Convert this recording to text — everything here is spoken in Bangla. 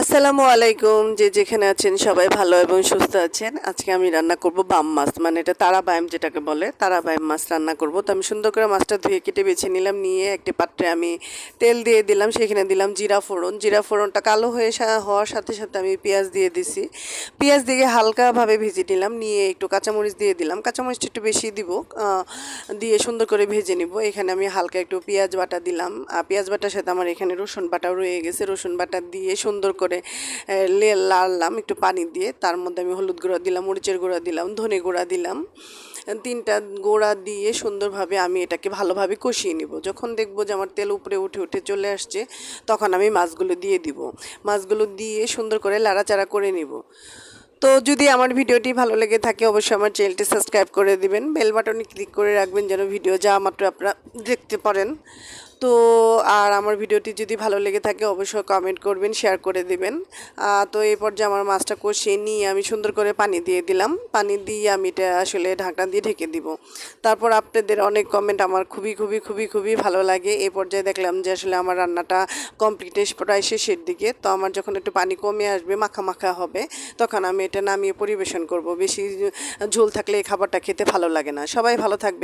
আসসালামু আলাইকুম, যে যেখানে আছেন সবাই ভালো এবং সুস্থ আছেন। আজকে আমি রান্না করব বাম মাছ মানে এটা তারা বায়াম যেটাকে বলে তারা বায়াম মাছ রান্না করব। তো আমি সুন্দর করে মাছটা ধুয়ে কেটে বেছে নিলাম, নিয়ে একটি পাত্রে আমি তেল দিয়ে দিলাম, সেখানে দিলাম জিরা ফোড়ন। জিরা ফোড়নটা কালো হয়ে হওয়ার সাথে সাথে আমি পেঁয়াজ দিয়ে দিছি। পেঁয়াজ দিয়ে হালকাভাবে ভেজে নিলাম, নিয়ে একটু কাঁচামরিচ দিয়ে দিলাম। কাঁচামরিচটা একটু বেশি দিব দিয়ে সুন্দর করে ভেজে নিব। এখানে আমি হালকা একটু পেঁয়াজ বাটা দিলাম। পেঁয়াজ বাটার সাথে আমার এখানে রসুন বাটাও রয়ে গেছে। রসুন বাটা দিয়ে সুন্দর করে লাড়লাম একটু পানি দিয়ে। তার মধ্যে আমি হলুদ গুঁড়া দিলাম, মরিচের গুঁড়া দিলাম, ধনে গুঁড়া দিলাম। তিনটা গুঁড়া দিয়ে সুন্দরভাবে আমি এটাকে ভালোভাবে কষিয়ে নিব। যখন দেখব যে আমার তেল উপরে উঠে উঠে চলে আসছে, তখন আমি মাছগুলো দিয়ে দিব। মাছগুলো দিয়ে সুন্দর করে লাড়াচাড়া করে নিব। তো যদি আমার ভিডিওটি ভালো লেগে থাকে, অবশ্যই আমার চ্যানেলটি সাবস্ক্রাইব করে দিবেন। বেল বাটনে ক্লিক করে রাখবেন যেন ভিডিও যা মাত্র আপনারা দেখতে পারেন। তো আর আমার ভিডিওটি যদি ভালো লেগে থাকে, অবশ্যই কমেন্ট করবেন শেয়ার করে দেবেন। তো এই পর্যায়ে আমার মাছটা কষিয়ে নিয়ে আমি সুন্দর করে পানি দিয়ে দিলাম। পানি দিয়ে আমি এটা আসলে ঢাকনা দিয়ে ঢেকে দিব। তারপর আপনাদের অনেক কমেন্ট আমার খুবই খুবই খুবই খুবই ভালো লাগে। এই পর্যায়ে দেখলাম যে আসলে আমার রান্নাটা কমপ্লিট প্রায় শেষের দিকে। তো আমার যখন একটু পানি কমে আসবে, মাখা মাখা হবে, তখন আমি এটা নামিয়ে পরিবেশন করব। বেশি ঝোল থাকলে এই খাবারটা খেতে ভালো লাগে না। সবাই ভালো থাকবেন।